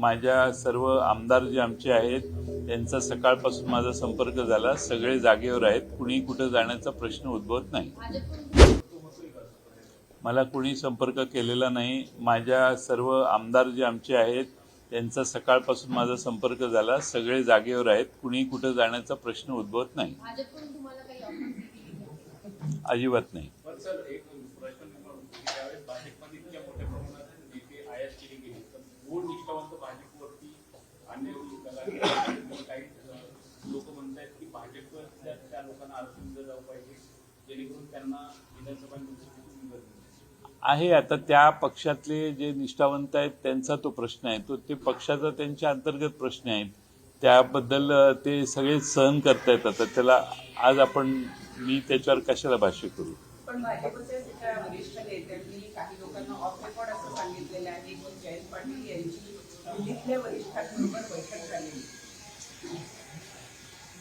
माझ्या सर्व आमदार जे आमचे आहेत त्यांचा सकाळपासून माझा संपर्क झाला. सगळे जागेवर आहेत. कुणी कुठं जाण्याचा प्रश्न उद्भवत नाही. मला कुणी संपर्क केलेला नाही. माझ्या सर्व आमदार जे आमचे आहेत त्यांचा सकाळपासून माझा संपर्क झाला. सगळे जागेवर आहेत. कुणी कुठं जाण्याचा प्रश्न उद्भवत नाही. अजिबात नाही पण सर एक प्रश्न निर्माण होतो की त्यावेळेस भाजपमध्ये इतक्या मोठ्या प्रमाणात नेते आयात केली गेली तर मूळ निष्ठावंत भाजपवरती अन्य कलाकार काही लोक म्हणतात की भाजपच्या त्या लोकांना आरक्षण दिलं जाऊ पाहिजे जेणेकरून त्यांना विधानसभा आहे आता त्या पक्षातले जे निष्ठावंत आहेत त्यांचा तो प्रश्न आहे. तो ते पक्षाचा त्यांच्या अंतर्गत प्रश्न आहेत त्याबद्दल ते सगळे सहन करतायत आता. त्याला आज आपण मी त्याच्यावर कशाला भाष्य करू? पण भाजपचे वरिष्ठ नेत्यांनी काही लोकांना ऑफ रेकॉर्ड असं सांगितलेलं आहे. की जयंत पाटील यांची दिल्लीतल्या वरिष्ठांबरोबर बैठक झालेली.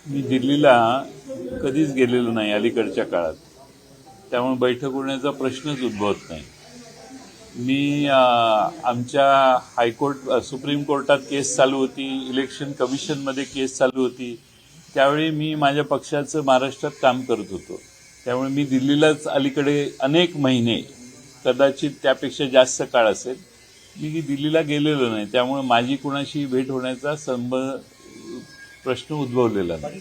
मी दिल्लीला कधीच गेलेलो नाही अलीकडच्या काळात. त्यामुळे बैठक होण्याचा प्रश्नच उद्भवत नाही. मी आमच्या हायकोर्ट सुप्रीम कोर्टात केस चालू होती इलेक्शन कमिशनमध्ये केस चालू होती. त्यावेळी मी माझ्या पक्षाचं महाराष्ट्रात काम करत होतो. त्यामुळे मी दिल्लीलाच अलीकडे अनेक महिने कदाचित त्यापेक्षा जास्त काळ असेल मी दिल्लीला गेलेलो नाही त्यामुळे माझी कुणाशी भेट होण्याचा संब प्रश्न उद्भवलेला नाही.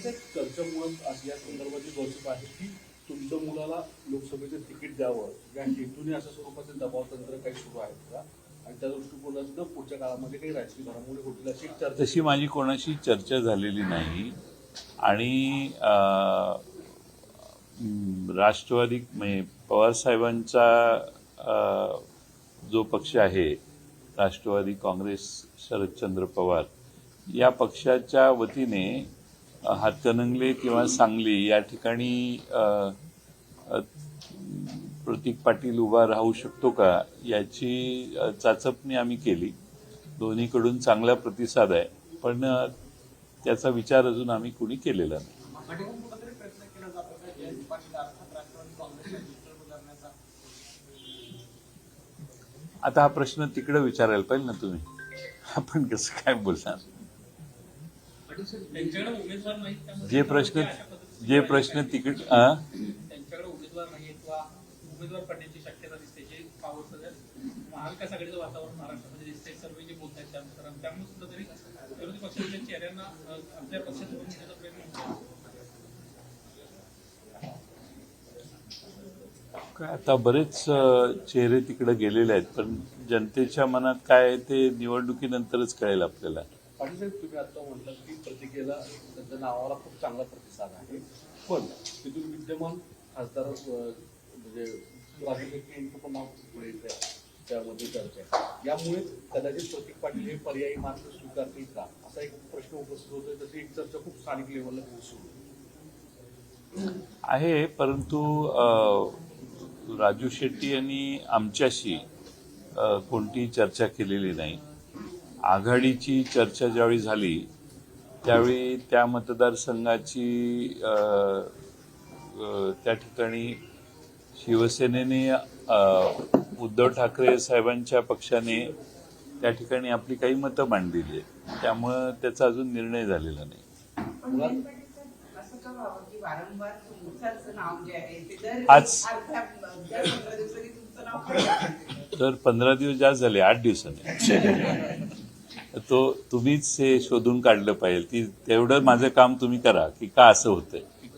तुमच्या मुलाला लोकसभेचं तिकीट द्यावं या हेतूने अशा स्वरूपाचे दबाव तंत्र काही सुरू आहेत का? आणि त्या दृष्टिकोनातनं पुढच्या काळामध्ये काही राजकीय घडामोडी होतील अशी चर्चा. तशी माझी कोणाशी चर्चा झालेली नाही. आणि राष्ट्रवादी म्हणजे पवारसाहेबांचा जो पक्ष आहे राष्ट्रवादी काँग्रेस शरदचंद्र पवार या पक्षाच्या वतीने हातकणंगले किंवा सांगली या ठिकाणी प्रतीक पाटील उभा राहू शकतो का याची चाचपणी आम्ही केली. दोन्हीकडून चांगला प्रतिसाद आहे. पण त्याचा विचार अजून आम्ही कुणी केलेला नाही भाजपकडून कुठेतरी प्रयत्न केला जातो का जयंत पाटील अर्थात राष्ट्रवादी काँग्रेसच्या नेतृत्व करण्याचा आता हा प्रश्न तिकडे विचारायला पाहिजे ना तुम्ही. आपण कसं काय बोलणार? उमेदवार जे प्रश्न जे प्रश्न तिकड अ? त्यांच्याकडे उमेदवार नाहीत किंवा उमेदवार पडण्याची शक्यता दिसते जे पावर सध्या महाविकास आघाडीचं वातावरण महाराष्ट्रामध्ये दिसते सर्व जे बोलत आहेत त्यानुसार आणि त्यामुळे सुद्धा तरी विरोधी पक्षाच्या चेहऱ्यांना अ, आपल्या पक्षात धरून घेण्याचा प्रयत्न होतो. काय आता बरेच चेहरे तिकडे गेलेले आहेत पण जनतेच्या मनात काय आहे ते निवडणुकीनंतरच कळेल आपल्याला पाटील साहेब तुम्ही आता म्हटलं की प्रतिकेला त्यांच्या नावाला खूप चांगला प्रतिसाद आहे पण तिथून विद्यमान खासदार म्हणजे यांचं पण नाव पुढे येतंय. त्यामध्ये चर्चा आहे यामुळे कदाचित प्रतीक पाटील हे पर्यायी मार्ग स्वीकारतील का असा एक प्रश्न उपस्थित होतोय तशी एक चर्चा खूप स्थानिक लेवलला सुरू आहे. परंतु राजू शेट्टी यांनी आमच्याशी कोणतीही चर्चा केलेली नाही. आघाडीची चर्चा ज्यावेळी झाली त्यावेळी त्या मतदारसंघाची त्या ठिकाणी शिवसेनेने उद्धव ठाकरे साहेबांच्या पक्षाने त्या ठिकाणी आपली काही मतं मांडलेली आहेत त्यामुळं त्याचा अजून निर्णय झालेला नाही. पण तर पंधरा दिवस जास्त झाले आठ दिवसाने. तो तुम्हीच हे शोधून काढलं पाहिजे. ती तेवढं माझं काम तुम्ही करा की का असं होतंय. की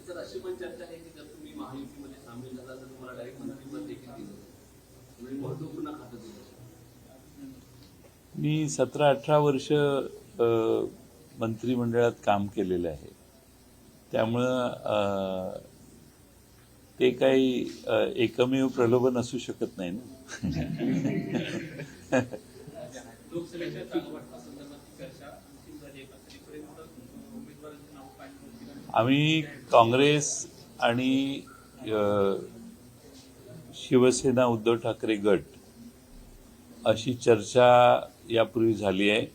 मी सतरा अठरा वर्ष मंत्रिमंडळात काम केलेलं आहे. त्यामुळं ते काही एकमेव प्रलोभन असू शकत नाही ना? आम्ही काँग्रेस आणि शिवसेना उद्धव ठाकरे गट अशी चर्चा यापूर्वी झाली आहे.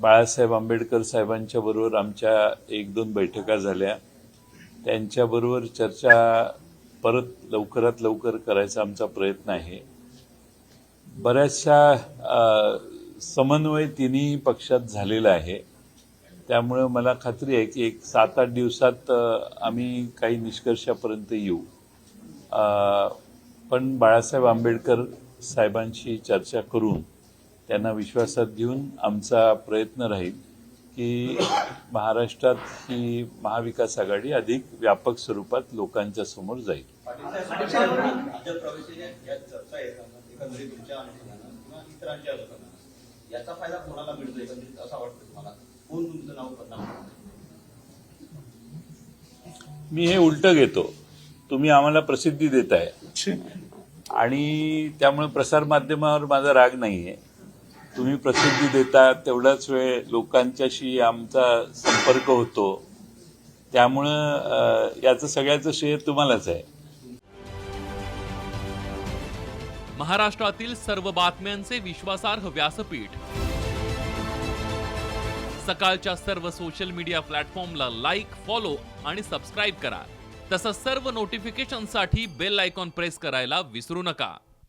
बाळासाहेब आंबेडकर साहेबांच्या बरोबर आमच्या एक दोन बैठका झाल्या. त्यांच्याबरोबर चर्चा परत लवकरात लवकर करायचा आमचा प्रयत्न आहे. बऱ्याचशा समन्वय तिन्ही पक्षात झालेला आहे. त्यामुळं मला खात्री आहे की एक सात आठ दिवसात आम्ही काही निष्कर्षापर्यंत येऊ. पण बाळासाहेब आंबेडकर साहेबांशी चर्चा करून त्यांना विश्वासात घेऊन आमचा प्रयत्न राहील की महाराष्ट्रात ही महाविकास आघाडी अधिक व्यापक स्वरूपात लोकांच्या समोर जाईल. याचा फायदा कोणाला मिळतो एकंदरीत असं वाटतं तुम्हाला कोण तुमचं नाव? मी हे उलट घेतो. तुम्ही आम्हाला प्रसिद्धी देताय. आणि त्यामुळे प्रसारमाध्यमावर माझा राग नाही आहे तुम्ही प्रसिद्धी देता तेवढाच वेळ लोकांच्याशी आमचा संपर्क होतो. त्यामुळं याचं सगळ्याचं श्रेय तुम्हालाच आहे. महाराष्ट्रातील सर्व बातम्यांचे विश्वासार्ह व्यासपीठ. सकाळच्या सर्व सोशल मीडिया प्लॅटफॉर्मला लाईक फॉलो आणि सबस्क्राईब करा. तसंच सर्व नोटिफिकेशनसाठी बेल आयकॉन प्रेस करायला विसरू नका.